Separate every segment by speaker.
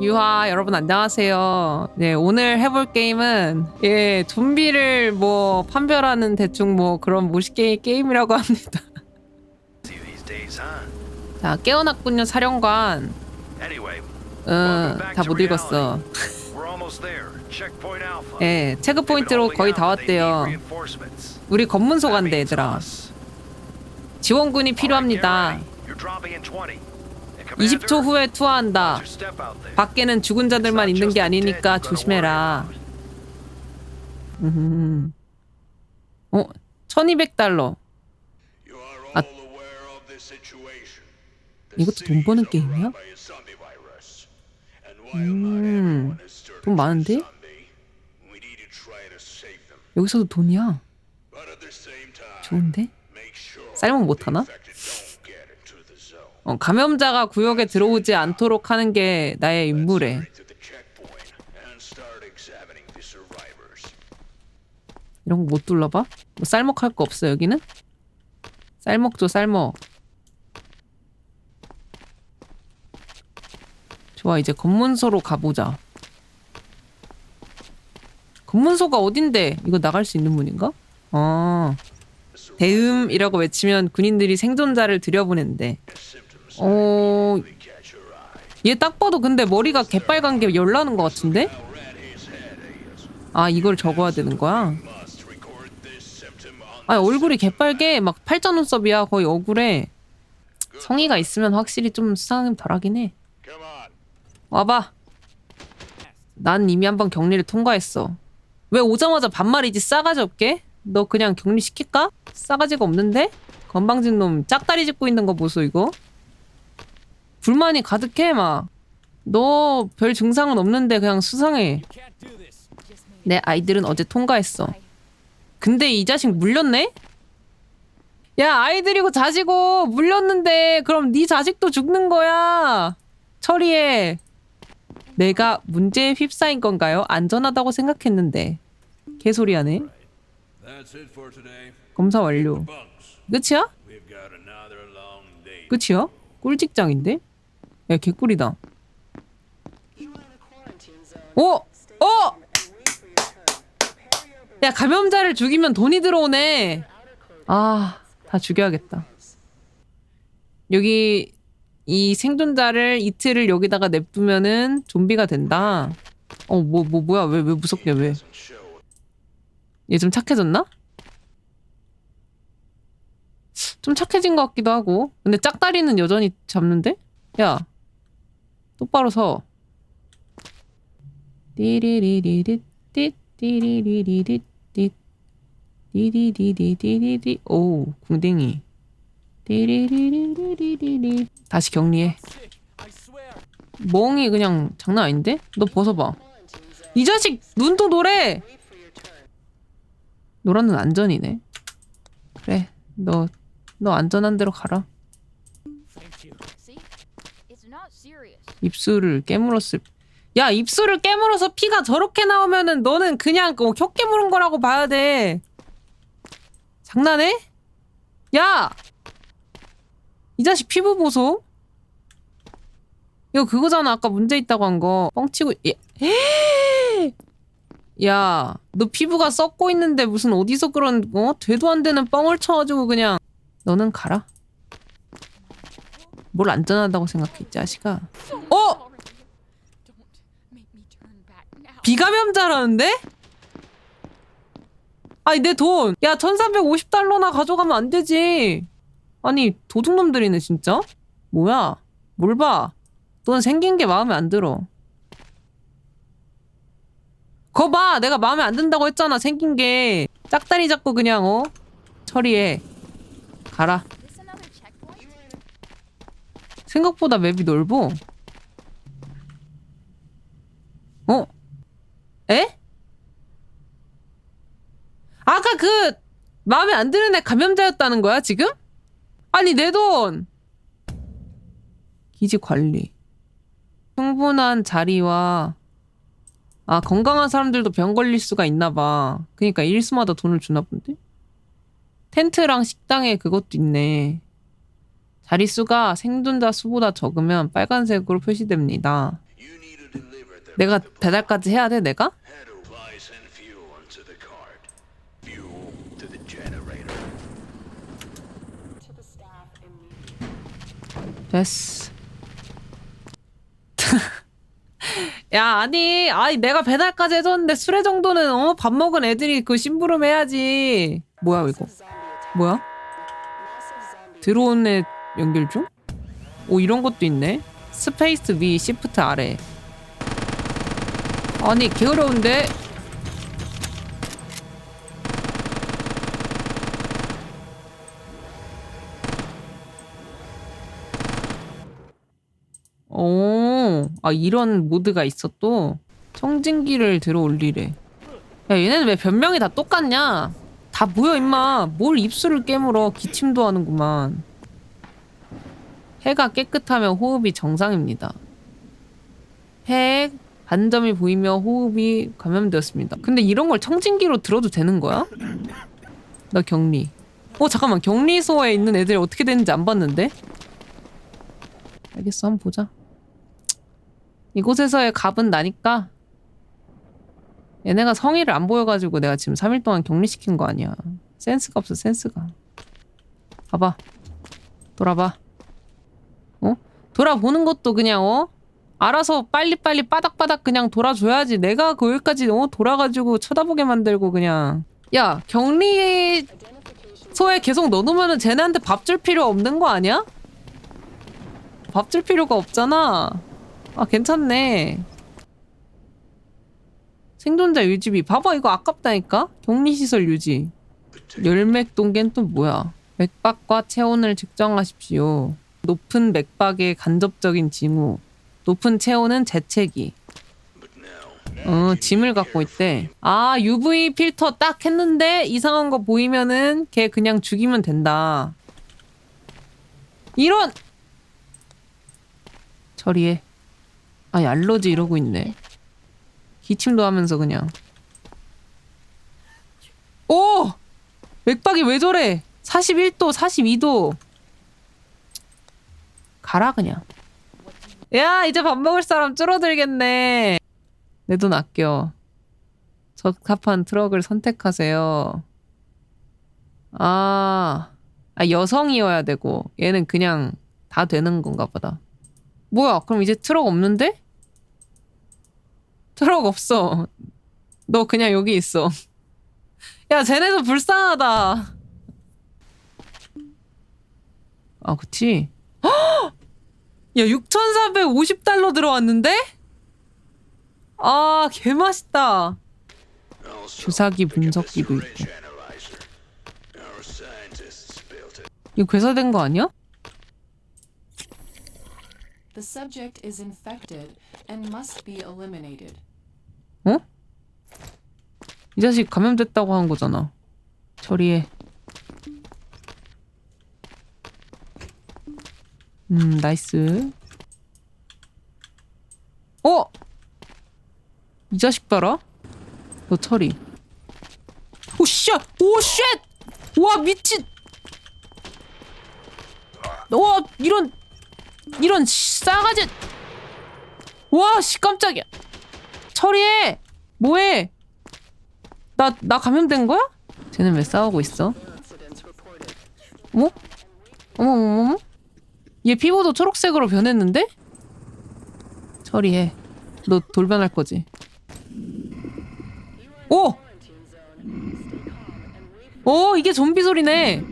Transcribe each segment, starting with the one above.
Speaker 1: 유하 여러분 안녕하세요. 네 오늘 해볼 게임은 예 좀비를 뭐 판별하는 대충 뭐 그런 무식게임 게임이라고 합니다. 자 깨어났군요 사령관. 응다 못 읽었어. 예 체크 포인트로 거의 다 왔대요. 우리 검문소 간대 얘들아. 지원군이 필요합니다. 20초 후에 투하한다. 밖에는 죽은 자들만 있는 게 아니니까 조심해라. 음. 어, 1200달러.
Speaker 2: 아,
Speaker 1: 이것도 돈 버는 게임이야? 음, 돈 많은데? 여기서도 돈이야. 좋은데? 쌀먹 못하나? 어, 감염자가 구역에 들어오지 않도록 하는 게 나의 임무래. 이런 거 못 둘러봐? 뭐 쌀먹 할 거 없어 여기는? 쌀먹 줘 쌀먹. 좋아 이제 검문소로 가보자. 검문소가 어딘데? 이거 나갈 수 있는 문인가? 아 대음이라고 외치면 군인들이 생존자를 들여보낸대. 어, 얘 딱 봐도 근데 머리가 개빨간 게 열나는 것 같은데? 아 이걸 적어야 되는 거야? 아 얼굴이 개빨개 막 팔자 눈썹이야 거의 억울해. 성의가 있으면 확실히 좀 수상은 덜하긴 해. 와봐. 난 이미 한 번 격리를 통과했어. 왜 오자마자 반말이지 싸가지 없게? 너 그냥 격리 시킬까? 싸가지가 없는데? 건방진 놈 짝다리 짚고 있는 거 보소 이거? 불만이 가득해 막. 너 별 증상은 없는데 그냥 수상해. 내 아이들은 어제 통과했어. 근데 이 자식 물렸네? 야 아이들이고 자식고 물렸는데 그럼 네 자식도 죽는 거야. 처리해. 내가 문제에 휩싸인 건가요? 안전하다고 생각했는데. 개소리하네. 검사 완료. 끝이야? 끝이야? 꿀직장인데? 야 개꿀이다. 오! 어! 야 감염자를 죽이면 돈이 들어오네. 아, 다 죽여야겠다. 여기 이 생존자를 이틀을 여기다가 냅두면은 좀비가 된다. 어, 뭐, 뭐, 뭐 야? 왜, 왜 무섭게, 왜? 얘 좀 착해졌나? 좀 착해진 것 같기도 하고. 근데 짝다리는 여전히 잡는데? 야, 똑바로 서. 띠리리리리 띠 띠리리리리 띠 띠리리리리리 오 궁뎅이 띠리리리리리리 다시 격리해 멍이 그냥 장난 아닌데? 너 벗어봐 이 자식 눈도 노래 노란 눈 안전이네 그래 너너 안전한 데로 가라 입술을 깨물었을 야 입술을 깨물어서 피가 저렇게 나오면은 너는 그냥 어, 혀 깨물은 거라고 봐야 돼 장난해? 야! 이 자식 피부 보소 이거 그거잖아 아까 문제 있다고 한 거 뻥치고 예. 야, 너 피부가 썩고 있는데 무슨 어디서 그런 어 되도 안 되는 뻥을 쳐가지고 그냥 너는 가라. 뭘 안전하다고 생각해, 이 자식아. 비감염자라는데? 아니 내 돈. 야 1350달러나 가져가면 안 되지. 아니 도둑놈들이네 진짜. 뭐야? 뭘 봐? 넌 생긴 게 마음에 안 들어. 거 봐. 내가 마음에 안 든다고 했잖아. 생긴 게. 짝다리 잡고 그냥 어? 처리해. 가라. 생각보다 맵이 넓어. 어? 에? 아까 그 마음에 안 드는 애 감염자였다는 거야 지금? 아니 내 돈. 기지 관리. 충분한 자리와 아 건강한 사람들도 병 걸릴 수가 있나 봐. 그러니까 일수마다 돈을 주나 본데? 텐트랑 식당에 그것도 있네. 자릿수가 생존자 수보다 적으면 빨간색으로 표시됩니다. 내가 배달까지 해야 돼 내가? 됐어. 야 아니 아니 내가 배달까지 해줬는데 수레 정도는 어 밥 먹은 애들이 그 심부름 해야지. 뭐야 이거? 뭐야? 애 연결 중? 오 이런 것도 있네. 스페이스 위 시프트 아래. 아니 개 어려운데. 오, 아 이런 모드가 있어 또. 청진기를 들어 올리래. 야 얘네는 왜 변명이 다 똑같냐? 다 모여 임마. 뭘 입술을 깨물어 기침도 하는구만. 해가 깨끗하면 호흡이 정상입니다. 핵 반점이 보이며 호흡이 감염되었습니다. 근데 이런 걸 청진기로 들어도 되는 거야? 나 격리. 어 잠깐만 격리소에 있는 애들이 어떻게 되는지 안 봤는데? 알겠어 한번 보자. 이곳에서의 값은 나니까 얘네가 성의를 안 보여가지고 내가 지금 3일 동안 격리시킨 거 아니야. 센스가 없어 센스가. 봐봐. 돌아봐. 어? 돌아보는 것도 그냥 어? 알아서 빨리빨리 빠닥빠닥 그냥 돌아줘야지. 내가 거기까지 어? 돌아가지고 쳐다보게 만들고 그냥. 야 격리소에 계속 넣어놓으면 쟤네한테 밥 줄 필요 없는 거 아니야? 밥 줄 필요가 없잖아. 아 괜찮네. 생존자 유지비. 봐봐 이거 아깝다니까. 격리시설 유지. 열맥 동계는 또 뭐야? 맥박과 체온을 측정하십시오. 높은 맥박의 간접적인 징후. 높은 체온은 재채기. 어, 짐을 갖고 있대. 아, UV 필터 딱 했는데 이상한 거 보이면은 걔 그냥 죽이면 된다. 이런! 처리해. 아니, 알러지 이러고 있네. 기침도 하면서 그냥. 오! 맥박이 왜 저래? 41도, 42도. 가라, 그냥. 야, 이제 밥 먹을 사람 줄어들겠네. 내 돈 아껴. 적합한 트럭을 선택하세요. 아, 아, 여성이어야 되고, 얘는 그냥 다 되는 건가 보다. 뭐야, 그럼 이제 트럭 없는데? 트럭 없어. 너 그냥 여기 있어. 야, 쟤네도 불쌍하다. 아, 그치? 헉! 야, 6,450달러 들어왔는데? 아, 개맛있다. 주사기 분석기도 있고. 이거 괴사된 거 아니야?
Speaker 3: The subject is infected and must be eliminated.
Speaker 1: 어? 이 자식 감염됐다고 한 거잖아. 처리해. 음, 나이스. 어? 이 자식 봐라. 너 처리. 오, 쉣! 오, 쉣! 와, 미친! 와, 이런, 이런 싸가지! 와, 씨, 깜짝이야. 처리해! 뭐해? 나, 나 감염된 거야? 쟤는 왜 싸우고 있어? 어머? 어머, 어머, 어머? 얘 피부도 초록색으로 변했는데? 처리해. 너 돌변할 거지? 오! 오, 이게 좀비 소리네.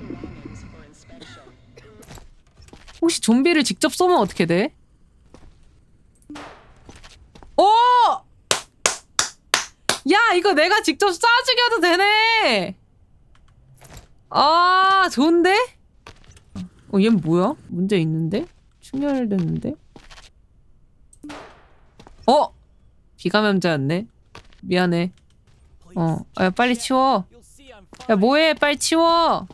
Speaker 1: 혹시 좀비를 직접 쏘면 어떻게 돼? 오! 야, 이거 내가 직접 쏴 죽여도 되네. 아, 좋은데? 어, 얘는 뭐야? 문제 있는데? 충혈됐는데? 어? 비감염자였네. 미안해. 어, 아, 야, 빨리 치워. 야, 뭐해? 빨리 치워.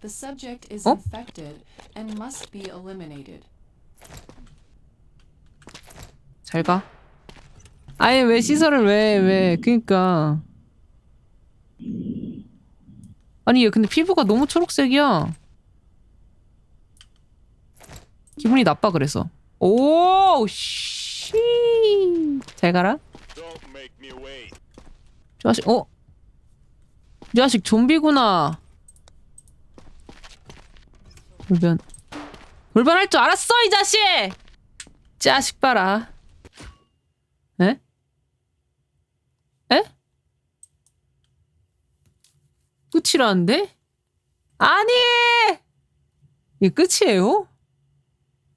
Speaker 3: The subject is
Speaker 1: 어?
Speaker 3: infected and must be eliminated.
Speaker 1: 잘 가. 아예 왜 시설을 왜, 왜, 그니까. 아니, 얘 근데 피부가 너무 초록색이야. 기분이 나빠, 그래서. 오, 씨. 잘 가라. 저 자식, 어? 이 자식 좀비구나. 돌변. 돌변할 줄 알았어, 이 자식! 자식 봐라. 에? 에? 끝이라는데? 아니! 이게 끝이에요?